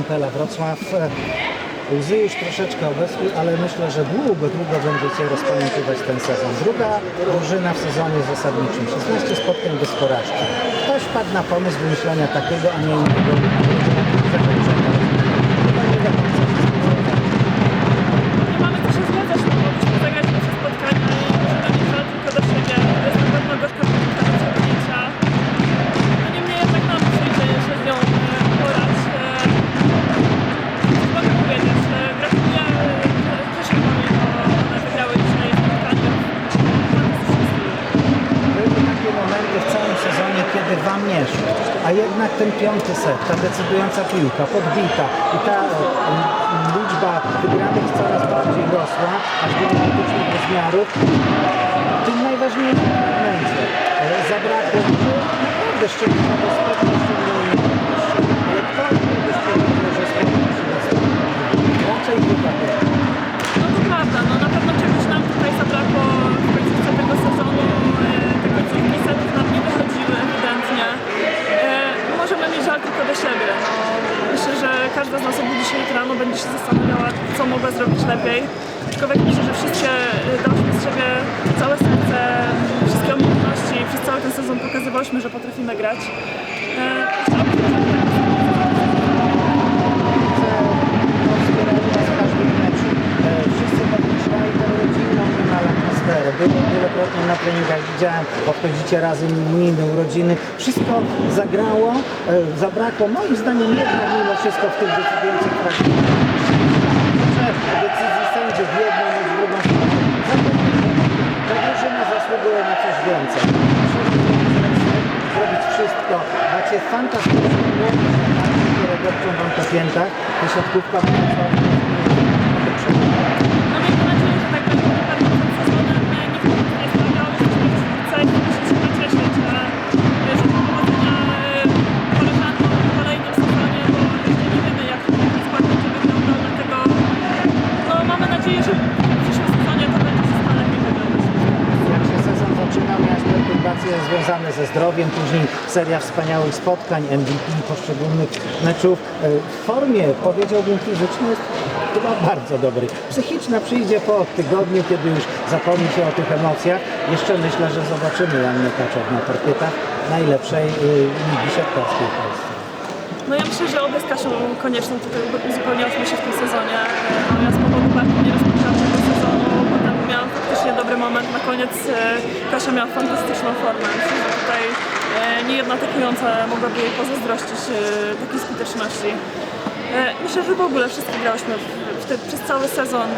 Impela Wrocław. Łzy już troszeczkę obecły, ale myślę, że długo, długo będziecie rozpamiętywać ten sezon. Druga drużyna w sezonie zasadniczym. 16 spotkań bez porażki. Ktoś wpadł na pomysł wymyślenia takiego, a nie innego zakończenia. Kiedy Wam szło, a jednak ten piąty set, ta decydująca piłka, podbita i ta e, liczba wygranych coraz bardziej rosła, aż do dramatycznych rozmiarów. Tym najważniejszym momencie e, zabrakło naprawdę szczególnego szczególnej ale kto kiedyś powiedział, że spełnienia się nastąpi? Raczej chyba nie. No to prawda, no na pewno czegoś nam tutaj zabrakło w końcówce tego sezonu. E, Te końcówki setów nam nie wychodziły ewidentnie. E, Możemy mieć żal tylko do siebie. No, myślę, że każda z nas obudzi się jutro rano, będzie się zastanawiała, co mogła zrobić lepiej. Aczkolwiek myślę, że wszystkie e, dałyśmy z siebie całe serce, wszystkie umiejętności przez cały ten sezon pokazywałyśmy, że potrafimy grać. Byłem wielokrotnie na treningach, widziałem, obchodzicie razem miny, urodziny. Wszystko zagrało, e, zabrakło moim zdaniem jednak mimo wszystko w tych decydujących fragmentach. decyzji sędziów w jedną lub w drugą stronę. Ta drużyna zasługuje na coś więcej. Zrobić wszystko. Macie fantastyczny młody, które depczą wam po piętach. Wysiadkówka Wrocław. Nie wiemy jak ten skład będzie wyglądał, dlatego no, mamy nadzieję, że w przyszłym sezonie to będzie wszystko lepiej wyglądać. Jak się sezon zaczynał, miałeś perturbacje związane ze zdrowiem, później seria wspaniałych spotkań, MVP poszczególnych meczów. E, W formie, powiedziałbym, fizycznej jest chyba bardzo dobry. Psychiczna przyjdzie po tygodniu, kiedy już zapomni się o tych emocjach. Jeszcze myślę, że zobaczymy Jannę Kaczow na parkietach najlepszej y, ligi siatkarskiej. No ja myślę, że obie z Kasią koniecznie tutaj uzupełniałyśmy się w tym sezonie. Ja z powodu barku nie rozpoczęłam tego sezonu, potem miałam faktycznie dobry moment. Na koniec e, Kasia miała fantastyczną formę. Myślę, że tutaj e, niejedna atakująca mogłaby jej pozazdrościć e, takiej skuteczności. Myślę, że w ogóle wszystkie grałyśmy w, te, przez cały sezon.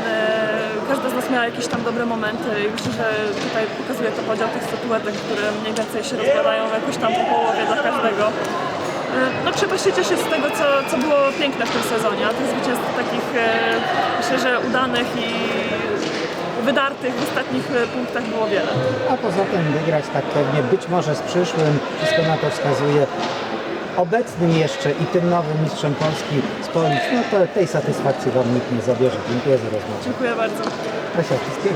Każda z nas miała jakieś tam dobre momenty i myślę, że tutaj pokazuje to podział tych statuetek, które mniej więcej się rozkładają jakoś tam po połowie dla każdego. No trzeba się cieszyć z tego, co, co było piękne w tym sezonie, a tych zwycięstw takich e, myślę, że udanych i wydartych w ostatnich e, punktach było wiele. A poza tym wygrać tak pewnie, być może z przyszłym, wszystko na to wskazuje, obecnym jeszcze i tym nowym mistrzem Polski z no to tej satysfakcji Wam nikt nie zabierze. Dziękuję za rozmowę. Dziękuję bardzo. Kasia, wszystkiego